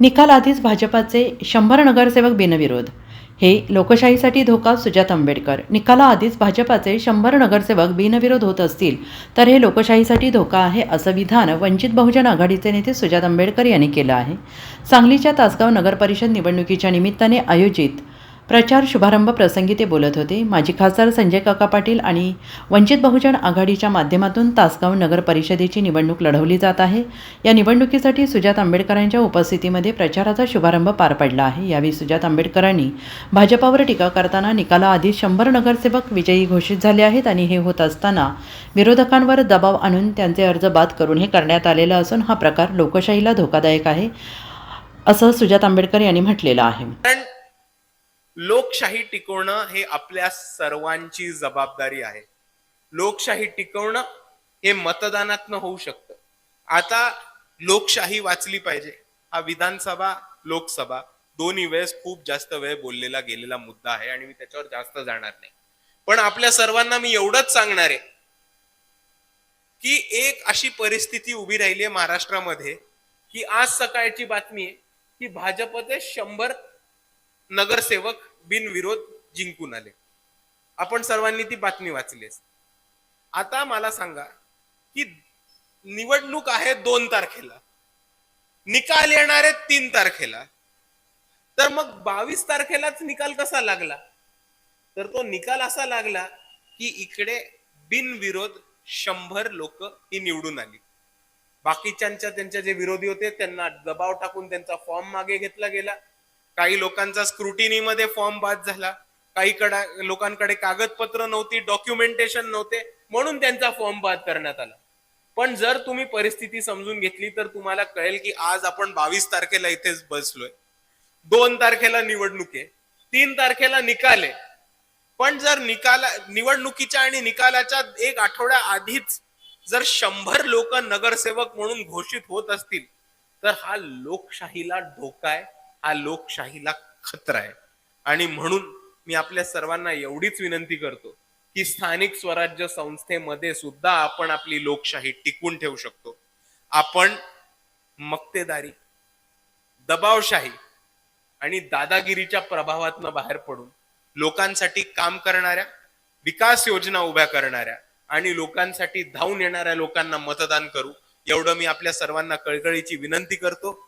निकाल आधीच भाजपाचे शंभर नगरसेवक बिनविरोध. हे लोकशाहीसाठी धोका सुजात आंबेडकर. निकालाआधीच भाजपाचे शंभर नगरसेवक बिनविरोध होत असतील तर हे लोकशाहीसाठी धोका आहे असं विधान वंचित बहुजन आघाडीचे नेते सुजात आंबेडकर यांनी केलं आहे. सांगलीच्या तासगाव नगरपरिषद निवडणुकीच्या निमित्ताने आयोजित प्रचार शुभारंभ प्रसंगी ते बोलत होते. माजी खासदार संजय काका पाटील आणि वंचित बहुजन आघाडीच्या माध्यमातून तासगाव नगर परिषदेची निवडणूक लढवली जात आहे. या निवडणुकीसाठी सुजात आंबेडकरांच्या उपस्थितीमध्ये प्रचाराचा शुभारंभ पार पडला आहे. यावेळी सुजात आंबेडकरांनी भाजपावर टीका करताना निकालाआधी शंभर नगरसेवक विजयी घोषित झाले आहेत आणि हे होत असताना विरोधकांवर दबाव आणून त्यांचे अर्ज बाद करून हे करण्यात आलेलं असून हा प्रकार लोकशाहीला धोकादायक आहे असं सुजात आंबेडकर यांनी म्हटलेलं आहे. लोकशाही टिकवणं हे आपल्या सर्वांची जबाबदारी आहे. लोकशाही टिकवणं हे मतदानातनं होऊ शकतं. आता लोकशाही वाचली पाहिजे. हा विधानसभा लोकसभा दोन्ही वेळेस खूप जास्त वेळ बोललेला गेलेला मुद्दा आहे आणि मी त्याच्यावर जास्त जाणार नाही. पण आपल्या सर्वांना मी एवढंच सांगणार आहे की एक अशी परिस्थिती उभी राहिली आहे महाराष्ट्रामध्ये की आज सकाळची बातमी आहे की भाजपचे शंभर नगरसेवक बिनविरोध जिंकून आले. आपण सर्वांनी ती बातमी वाचली आता मला सांगा की निवडणूक आहे दोन तारखेला. निकाल येणार आहे तीन तारखेला. तर मग बावीस तारखेलाच निकाल कसा लागला? तर तो निकाल असा लागला की इकडे बिनविरोध शंभर लोक ही निवडून आली. बाकीच्यांच्या त्यांच्या जे विरोधी होते त्यांना दबाव टाकून त्यांचा फॉर्म मागे घेतला गेला. काही लोकांचा स्क्रुटिनी मध्ये फॉर्म बाद झाला. काही कडा लोकांकडे कागदपत्र नव्हती डॉक्युमेंटेशन नव्हते म्हणून त्यांचा फॉर्म बाद करण्यात आला. पण जर तुम्ही परिस्थिती समजून घेतली तर तुम्हाला कळेल की आज आपण बावीस तारखेला इथेच बसलोय. दोन तारखेला निवडणूक आहे तीन तारखेला निकाल आहे. पण जर निकाला निवडणुकीच्या आणि निकालाच्या एक आठवड्या आधीच जर शंभर लोक नगरसेवक म्हणून घोषित होत असतील तर हा लोकशाहीला धोका आहे. हा लोकशाहीला खतरा आहे. आणि म्हणून मी आपल्या सर्वांना एवढीच विनंती करतो की स्थानिक स्वराज्य संस्थेमध्ये सुद्धा आपण आपली लोकशाही टिकवून ठेवू शकतो. आपण मक्तेदारी दबावशाही आणि दादागिरीच्या प्रभावातनं बाहेर पडून लोकांसाठी काम करणाऱ्या विकास योजना उभ्या करणाऱ्या आणि लोकांसाठी धावून येणाऱ्या लोकांना मतदान करू एवढं मी आपल्या सर्वांना कळकळीची विनंती करतो.